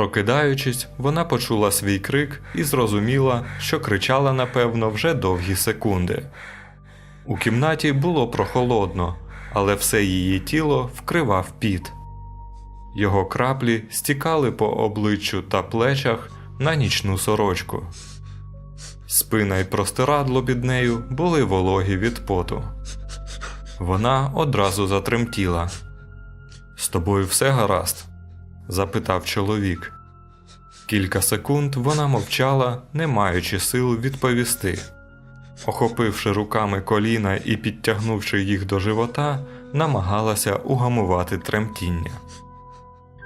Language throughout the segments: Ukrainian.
Прокидаючись, вона почула свій крик і зрозуміла, що кричала, напевно, вже довгі секунди. У кімнаті було прохолодно, але все її тіло вкривав піт. Його краплі стікали по обличчю та плечах на нічну сорочку. Спина й простирадло під нею були вологі від поту. Вона одразу затремтіла. З тобою все гаразд? Запитав чоловік. Кілька секунд вона мовчала, не маючи сил відповісти. Охопивши руками коліна і підтягнувши їх до живота, намагалася угамувати тремтіння.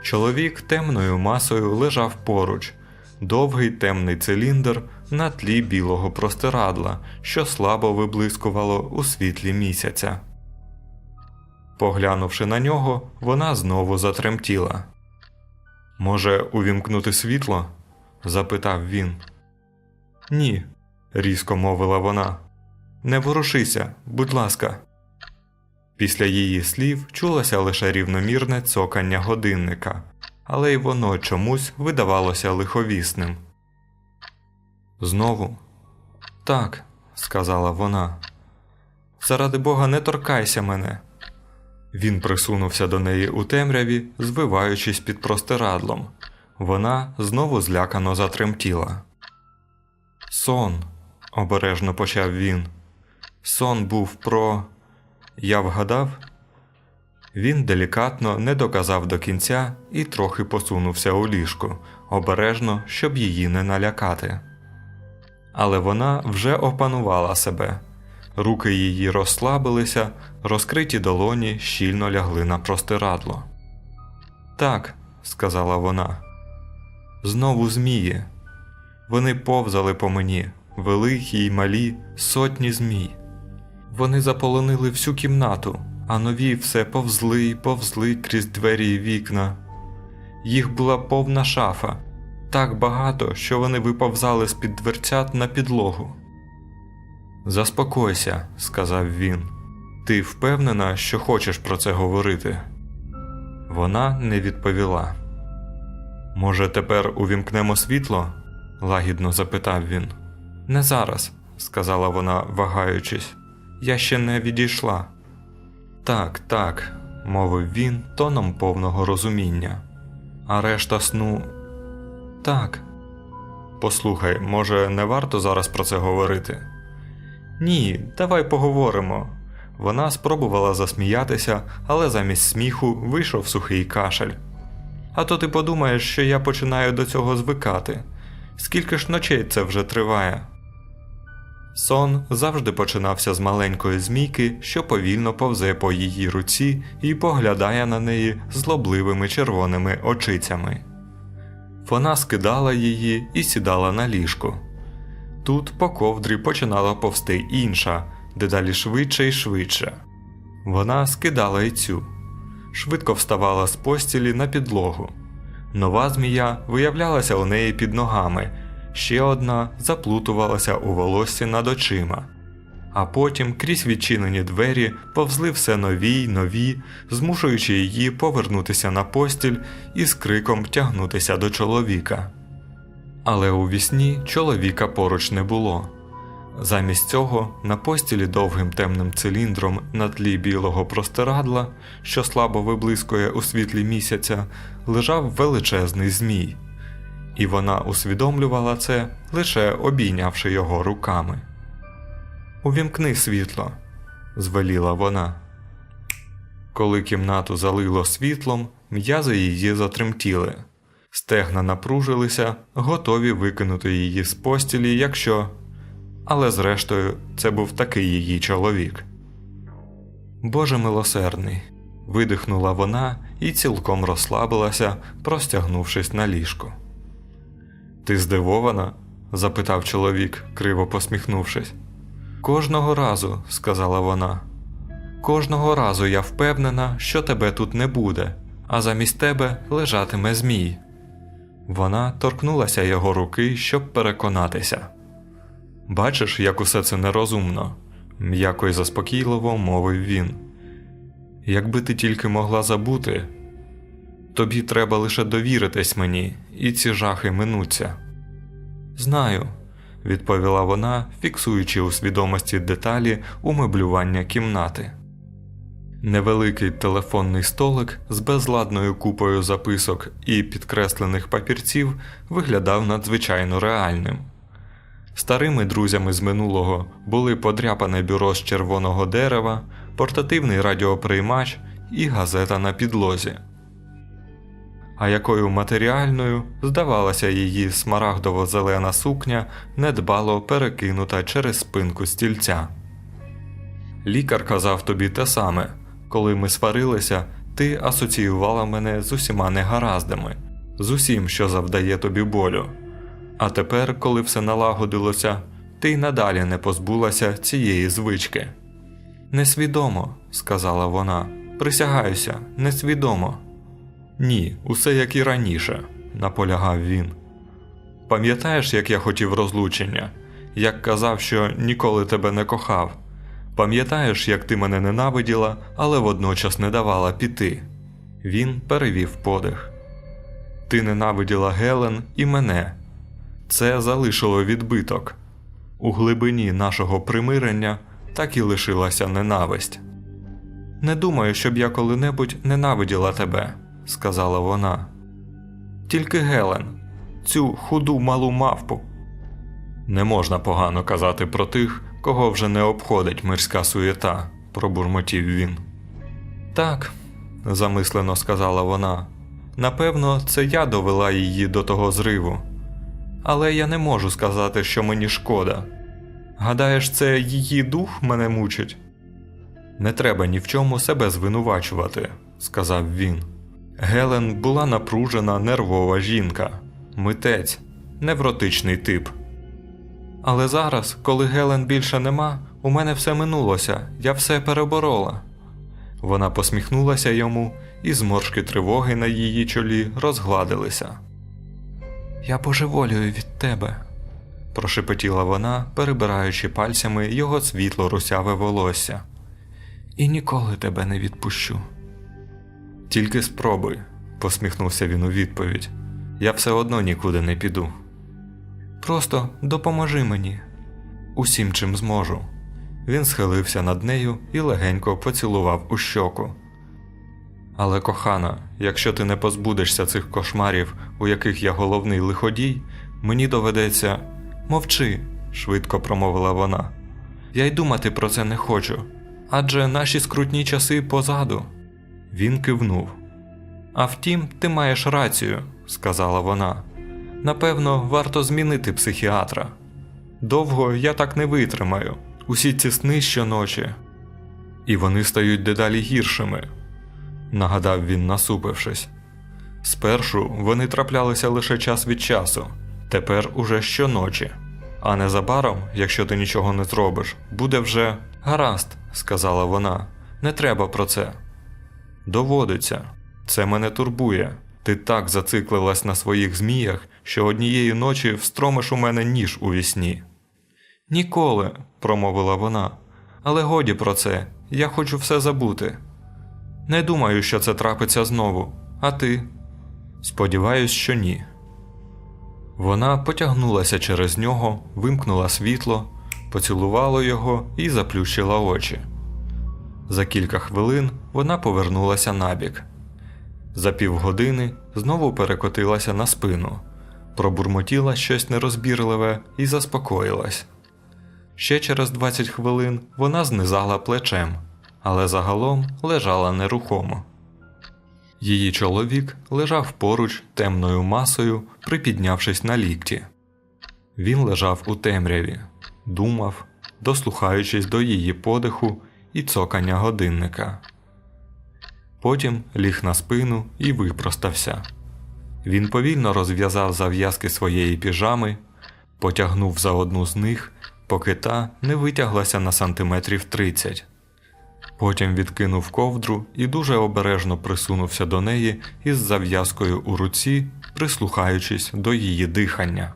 Чоловік темною масою лежав поруч, довгий темний циліндр на тлі білого простирадла, що слабо виблискувало у світлі місяця. Поглянувши на нього, вона знову затремтіла. Може, увімкнути світло? запитав він. Ні, різко мовила вона. Не ворушися, будь ласка. Після її слів чулося лише рівномірне цокання годинника, але й воно чомусь видавалося лиховісним. Знову? Так, сказала вона. Заради Бога, не торкайся мене. Він присунувся до неї у темряві, звиваючись під простирадлом. Вона знову злякано затремтіла. Сон, обережно почав він. Сон був про. Я вгадав? Він делікатно не доказав до кінця і трохи посунувся у ліжку, обережно, щоб її не налякати. Але вона вже опанувала себе. Руки її розслабилися, розкриті долоні щільно лягли на простирадло. Так, сказала вона. Знову змії. Вони повзали по мені, великі й малі, сотні змій. Вони заполонили всю кімнату, а нові все повзли й повзли крізь двері й вікна. Їх була повна шафа, так багато, що вони виповзали з під дверцят на підлогу. Заспокойся, сказав він. Ти впевнена, що хочеш про це говорити? Вона не відповіла. Може, тепер увімкнемо світло? лагідно запитав він. Не зараз, сказала вона, вагаючись. Я ще не відійшла. Так, так, мовив він тоном повного розуміння. А решта сну. Так. Послухай, може, не варто зараз про це говорити? Ні, давай поговоримо. Вона спробувала засміятися, але замість сміху вийшов сухий кашель. А то ти подумаєш, що я починаю до цього звикати. Скільки ж ночей це вже триває? Сон завжди починався з маленької змійки, що повільно повзе по її руці і поглядає на неї злобливими червоними очицями. Вона скидала її і сідала на ліжко. Тут по ковдрі починала повсти інша, дедалі швидше і швидше. Вона скидала й цю, швидко вставала з постілі на підлогу. Нова змія виявлялася у неї під ногами, ще одна заплутувалася у волоссі над очима. А потім крізь відчинені двері повзли все нові й нові, змушуючи її повернутися на постіль і з криком тягнутися до чоловіка. Але у вісні чоловіка поруч не було. Замість цього на постілі довгим темним циліндром на тлі білого простирадла, що слабо виблискує у світлі місяця, лежав величезний змій, і вона усвідомлювала це, лише обійнявши його руками. Увімкни світло, звеліла вона. Коли кімнату залило світлом, м'язи її затремтіли. Стегна напружилися, готові викинути її з постілі, якщо. Але зрештою, це був такий її чоловік. Боже милосердний, видихнула вона і цілком розслабилася, простягнувшись на ліжко. Ти здивована? запитав чоловік, криво посміхнувшись. Кожного разу, сказала вона. Кожного разу я впевнена, що тебе тут не буде, а замість тебе лежатиме змій. Вона торкнулася його руки, щоб переконатися. Бачиш, як усе це нерозумно, м'яко й заспокійливо мовив він. Якби ти тільки могла забути. Тобі треба лише довіритись мені, і ці жахи минуться. Знаю, відповіла вона, фіксуючи у свідомості деталі умеблювання кімнати. Невеликий телефонний столик з безладною купою записок і підкреслених папірців виглядав надзвичайно реальним. Старими друзями з минулого були подряпане бюро з червоного дерева, портативний радіоприймач і газета на підлозі. А якою матеріальною здавалася її смарагдово-зелена сукня, недбало перекинута через спинку стільця. Лікар казав тобі те саме, коли ми сварилися, ти асоціювала мене з усіма негараздами, з усім, що завдає тобі болю. А тепер, коли все налагодилося, ти й надалі не позбулася цієї звички. Несвідомо, сказала вона. Присягаюся, несвідомо. Ні, усе як і раніше, наполягав він. Пам'ятаєш, як я хотів розлучення, як казав, що ніколи тебе не кохав. Пам'ятаєш, як ти мене ненавиділа, але водночас не давала піти. Він перевів подих. Ти ненавиділа Гелен і мене. Це залишило відбиток. У глибині нашого примирення так і лишилася ненависть. Не думаю, щоб я коли-небудь ненавиділа тебе, сказала вона. Тільки Гелен, цю худу малу мавпу. Не можна погано казати про тих, кого вже не обходить мирська суєта, пробурмотів він. Так, замислено сказала вона. Напевно, це я довела її до того зриву. Але я не можу сказати, що мені шкода. Гадаєш, це її дух мене мучить? Не треба ні в чому себе звинувачувати, сказав він. Гелен була напружена, нервова жінка, митець, невротичний тип. Але зараз, коли Гелен більше нема, у мене все минулося, я все переборола. Вона посміхнулася йому, і зморшки тривоги на її чолі розгладилися. Я божеволюю від тебе, прошепотіла вона, перебираючи пальцями його світло русяве волосся. І ніколи тебе не відпущу. Тільки спробуй, посміхнувся він у відповідь. Я все одно нікуди не піду. Просто допоможи мені усім, чим зможу. Він схилився над нею і легенько поцілував у щоку. Але, кохана, якщо ти не позбудешся цих кошмарів, у яких я головний лиходій, мені доведеться мовчи, швидко промовила вона. Я й думати про це не хочу, адже наші скрутні часи позаду. Він кивнув. А втім, ти маєш рацію, сказала вона. Напевно, варто змінити психіатра. Довго я так не витримаю, усі ці сни щоночі. І вони стають дедалі гіршими, нагадав він, насупившись. Спершу вони траплялися лише час від часу, тепер уже щоночі. А незабаром, якщо ти нічого не зробиш, буде вже гаразд, сказала вона. Не треба про це. Доводиться, це мене турбує. Ти так зациклилась на своїх зміях, що однієї ночі встромиш у мене ніж у вісні. Ніколи, промовила вона, але годі про це, я хочу все забути. Не думаю, що це трапиться знову, а ти? Сподіваюсь, що ні. Вона потягнулася через нього, вимкнула світло, поцілувала його і заплющила очі. За кілька хвилин вона повернулася набік. За півгодини знову перекотилася на спину, пробурмотіла щось нерозбірливе і заспокоїлась. Ще через 20 хвилин вона знизала плечем, але загалом лежала нерухомо. Її чоловік лежав поруч темною масою, припіднявшись на лікті. Він лежав у темряві, думав, дослухаючись до її подиху і цокання годинника. Потім ліг на спину і випростався. Він повільно розв'язав зав'язки своєї піжами, потягнув за одну з них, поки та не витяглася на сантиметрів 30. Потім відкинув ковдру і дуже обережно присунувся до неї із зав'язкою у руці, прислухаючись до її дихання.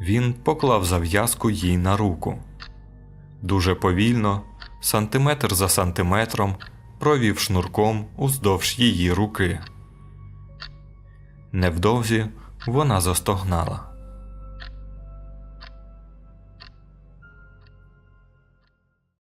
Він поклав зав'язку їй на руку. Дуже повільно, сантиметр за сантиметром, провів шнурком уздовж її руки. Невдовзі вона застогнала.